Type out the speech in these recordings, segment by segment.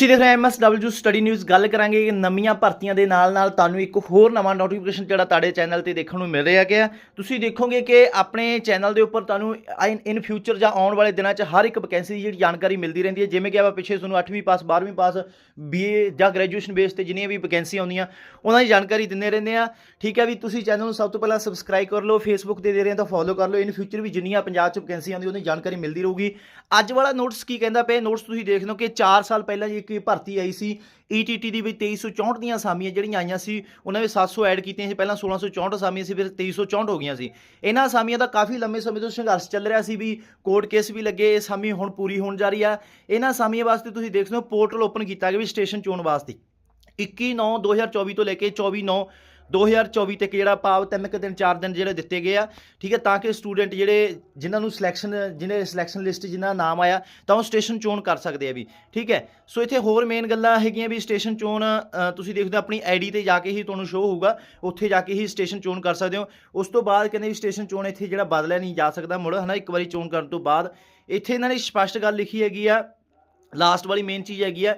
ਤੁਸੀਂ ਦੇਖ ਰਹੇ ਹੋ ਐਮਐਸਡਬਲਯੂ ਸਟੱਡੀ ਨਿਊਜ਼ ਗੱਲ ਕਰਾਂਗੇ ਕਿ ਨਵੀਆਂ ਭਰਤੀਆਂ ਦੇ ਨਾਲ-ਨਾਲ ਤੁਹਾਨੂੰ ਇੱਕ ਹੋਰ ਨਵਾਂ ਨੋਟੀਫਿਕੇਸ਼ਨ ਜਿਹੜਾ ਤੁਹਾਡੇ ਚੈਨਲ ਤੇ ਦੇਖਣ ਨੂੰ ਮਿਲ ਰਿਹਾ ਗਿਆ। ਤੁਸੀਂ ਦੇਖੋਗੇ ਕਿ ਆਪਣੇ ਚੈਨਲ ਦੇ ਉੱਪਰ ਤੁਹਾਨੂੰ ਇਨ ਫਿਊਚਰ ਜਾਂ ਆਉਣ ਵਾਲੇ ਦਿਨਾਂ 'ਚ ਹਰ ਇੱਕ ਵੈਕੈਂਸੀ ਦੀ ਜਿਹੜੀ ਜਾਣਕਾਰੀ ਮਿਲਦੀ ਰਹਿੰਦੀ ਹੈ। ਜਿਵੇਂ ਕਿ ਆਪਾਂ ਪਿੱਛੇ ਤੁਹਾਨੂੰ 8ਵੀਂ ਪਾਸ 12ਵੀਂ ਪਾਸ ਬੀਏ ਜਾਂ ਗ੍ਰੈਜੂਏਸ਼ਨ ਬੇਸ ਤੇ ਜਿੰਨੀਆਂ ਵੀ ਵੈਕੈਂਸੀਆਂ ਆਉਂਦੀਆਂ, ਉਹਨਾਂ ਦੀ ਜਾਣਕਾਰੀ ਦਿੰਦੇ ਰਹਿੰਦੇ ਆ ਠੀਕ ਹੈ ਵੀ ਤੁਸੀਂ ਚੈਨਲ ਨੂੰ ਸਭ ਤੋਂ ਪਹਿਲਾਂ ਸਬਸਕ੍ਰਾਈਬ ਕਰ ਲਓ ਫੇਸਬੁੱਕ ਤੇ ਦੇ ਰਹੇ ਹੋ ਤਾਂ ਫੋਲੋ ਕਰ ਲਓ। ਇਨ ਫਿਊਚਰ ਵੀ ਜਿੰਨੀਆਂ ਪੰਜਾਬ 'ਚ ਵੈਕੈਂਸੀਆਂ ਆਉਂਦੀਆਂ ਉਹਦੀ ਜਾਣਕਾਰੀ ਮਿਲਦੀ ਰਹੂਗੀ। ਅੱਜ ਵਾਲਾ ਨੋਟਿਸ ਕੀ ਕਹਿੰਦਾ ਪਿਆ? ਨੋਟਿਸ ਤੁਸੀਂ ਦੇਖ ਲਓ ਕਿ 4 ਸਾਲ ਪਹਿਲਾਂ ਜੀ ਇੱਕ ਭਰਤੀ ਆਈ ਸੀ। ETT ਦੀ ਵੀ 2364 ਦੀਆਂ ਅਸਾਮੀਆਂ ਜਿਹੜੀਆਂ ਆਈਆਂ ਸੀ, ਉਹਨਾਂ ਵਿੱਚ 700 ਐਡ ਕੀਤੀਆਂ ਸੀ। ਪਹਿਲਾਂ 1664 ਅਸਾਮੀਆਂ ਸੀ, ਫਿਰ 2364 ਹੋ ਗਈਆਂ ਸੀ। ਇਹਨਾਂ ਅਸਾਮੀਆਂ ਦਾ ਕਾਫੀ ਲੰਮੇ ਸਮੇਂ ਤੋਂ ਸੰਘਰਸ਼ ਚੱਲ ਰਿਹਾ ਸੀ ਵੀ ਕੋਰਟ ਕੇਸ ਵੀ ਲੱਗੇ, ਇਹ ਅਸਾਮੀ ਹੁਣ ਪੂਰੀ ਹੋਣ ਜਾ ਰਹੀ ਆ। ਇਹਨਾਂ ਅਸਾਮੀਆਂ ਵਾਸਤੇ ਤੁਸੀਂ ਦੇਖ ਸਕਦੇ ਹੋ ਪੋਰਟਲ ਓਪਨ ਕੀਤਾ ਗਿਆ ਵੀ ਸਟੇਸ਼ਨ ਚੋਣ ਵਾਸਤੇ। 21 9 2024 ਤੋਂ ਲੈ ਕੇ 24 9 2024 ਤੱਕ ਜਿਹੜਾ ਭਾਵ ਤਿੰਨ ਕੁ ਦਿਨ ਚਾਰ ਦਿਨ ਜਿਹੜੇ ਦਿੱਤੇ ਗਏ ਆ ਠੀਕ ਹੈ ਤਾਂ ਕਿ ਸਟੂਡੈਂਟ ਜਿਹੜੇ ਜਿਨ੍ਹਾਂ ਨੂੰ ਸਿਲੈਕਸ਼ਨ ਜਿਹਨੇ ਸਿਲੈਕਸ਼ਨ ਲਿਸਟ ਜਿਨ੍ਹਾਂ ਦਾ ਨਾਮ ਆਇਆ ਤਾਂ ਉਹ ਸਟੇਸ਼ਨ ਚੋਣ ਕਰ ਸਕਦੇ ਆ ਵੀ ਠੀਕ ਹੈ। ਸੋ ਇੱਥੇ ਹੋਰ ਮੇਨ ਗੱਲਾਂ ਹੈਗੀਆਂ ਵੀ ਸਟੇਸ਼ਨ ਚੋਣ ਤੁਸੀਂ ਦੇਖਦੇ ਹੋ ਆਪਣੀ ਆਈਡੀ ਤੇ ਜਾ ਕੇ ਹੀ ਤੁਹਾਨੂੰ ਸ਼ੋ ਹੋਊਗਾ ਉੱਥੇ ਜਾ ਕੇ ਹੀ ਸਟੇਸ਼ਨ ਚੋਣ ਕਰ ਸਕਦੇ ਹੋ। ਉਸ ਤੋਂ ਬਾਅਦ ਕਹਿੰਦੇ ਵੀ ਸਟੇਸ਼ਨ ਚੋਣ ਇੱਥੇ ਜਿਹੜਾ ਬਦਲਿਆ ਨਹੀਂ ਜਾ ਸਕਦਾ ਮੁੜ ਹਨਾ ਇੱਕ ਵਾਰੀ ਚੋਣ ਕਰਨ ਤੋਂ ਬਾਅਦ। ਇੱਥੇ ਇਹਨਾਂ ਨੇ ਸਪਸ਼ਟ ਗੱਲ ਲਿਖੀ ਹੈਗੀ ਆ ਲਾਸਟ ਵਾਲੀ ਮੇਨ ਚੀਜ਼ ਹੈਗੀ ਆ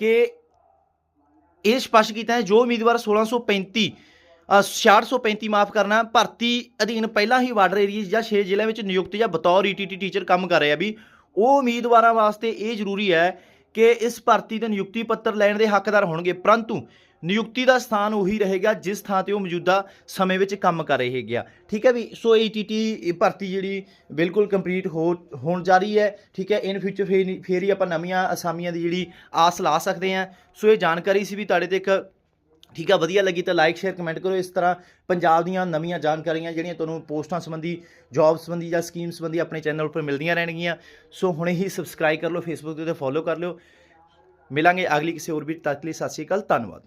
ਕਿ ਇਹ ਸਪਸ਼ਟ ਕੀਤਾ ਹੈ ਜੋ ਉਮੀਦਵਾਰ 1635 ਅ, 6635 ਮਾਫ ਕਰਨਾ, ਭਰਤੀ ਅਧੀਨ ਪਹਿਲਾਂ ਹੀ ਬਾਰਡਰ ਏਰੀਆ ਜਾਂ 6 ਜ਼ਿਲ੍ਹਿਆਂ ਵਿੱਚ ਨਿਯੁਕਤ ਜਾਂ ਬਤੌਰ ਈਟੀਟੀ ਟੀਚਰ ਕੰਮ ਕਰ ਰਿਹਾ ਵੀ। ਉਹ ਉਮੀਦਵਾਰਾਂ ਵਾਸਤੇ ਇਹ ਜ਼ਰੂਰੀ ਹੈ ਕਿ ਇਸ ਭਰਤੀ ਦੇ ਨਿਯੁਕਤੀ ਪੱਤਰ ਲੈਣ ਦੇ ਹੱਕਦਾਰ ਹੋਣਗੇ, ਪਰੰਤੂ ਨਿਯੁਕਤੀ ਦਾ ਸਥਾਨ ਉਹੀ ਰਹੇਗਾ ਜਿਸ ਥਾਂ ਤੇ ਉਹ ਮੌਜੂਦਾ ਸਮੇਂ ਵਿੱਚ ਕੰਮ ਕਰ ਰਹੇ ਹੈਗੇ ਆ। ਠੀਕ ਹੈ ਵੀ? ਸੋ ਈਟੀਟੀ ਭਰਤੀ ਜਿਹੜੀ ਬਿਲਕੁਲ ਕੰਪਲੀਟ ਹੋ, ਹੋਣ ਜਾ ਰਹੀ ਹੈ। ਠੀਕ ਹੈ ਇਨ ਫਿਊਚਰ ਫੇਰ ਫੇਰ ਹੀ ਆਪਾਂ ਨਵੀਆਂ ਅਸਾਮੀਆਂ ਦੀ ਜਿਹੜੀ ਆਸ ਲਾ ਸਕਦੇ ਹਾਂ। ਸੋ ਇਹ ਜਾਣਕਾਰੀ ਸੀ ਵੀ ਤੁਹਾਡੇ ਤੇ ਇੱਕ ਠੀਕ ਆ, ਵਧੀਆ ਲੱਗੀ ਤਾਂ ਲਾਈਕ ਸ਼ੇਅਰ ਕਮੈਂਟ ਕਰੋ। ਇਸ ਤਰ੍ਹਾਂ ਪੰਜਾਬ ਦੀਆਂ ਨਵੀਆਂ ਜਾਣਕਾਰੀਆਂ ਜਿਹੜੀਆਂ ਤੁਹਾਨੂੰ ਪੋਸਟਾਂ ਸੰਬੰਧੀ ਜੌਬ ਸੰਬੰਧੀ ਜਾਂ ਸਕੀਮ ਸੰਬੰਧੀ ਆਪਣੇ ਚੈਨਲ ਉੱਪਰ ਮਿਲਦੀਆਂ ਰਹਿਣਗੀਆਂ। ਸੋ ਹੁਣੇ ਹੀ ਸਬਸਕ੍ਰਾਈਬ ਕਰ ਲਓ ਫੇਸਬੁੱਕ ਤੇ ਫੋਲੋ ਕਰ ਲਿਓ। ਮਿਲਾਂਗੇ ਅਗਲੀ ਕਿਸੇ ਹੋਰ ਵੀ ਤੱਕ ਲਈ। ਸਤਿ ਸ਼੍ਰੀ ਅਕਾਲ, ਧੰਨਵਾਦ।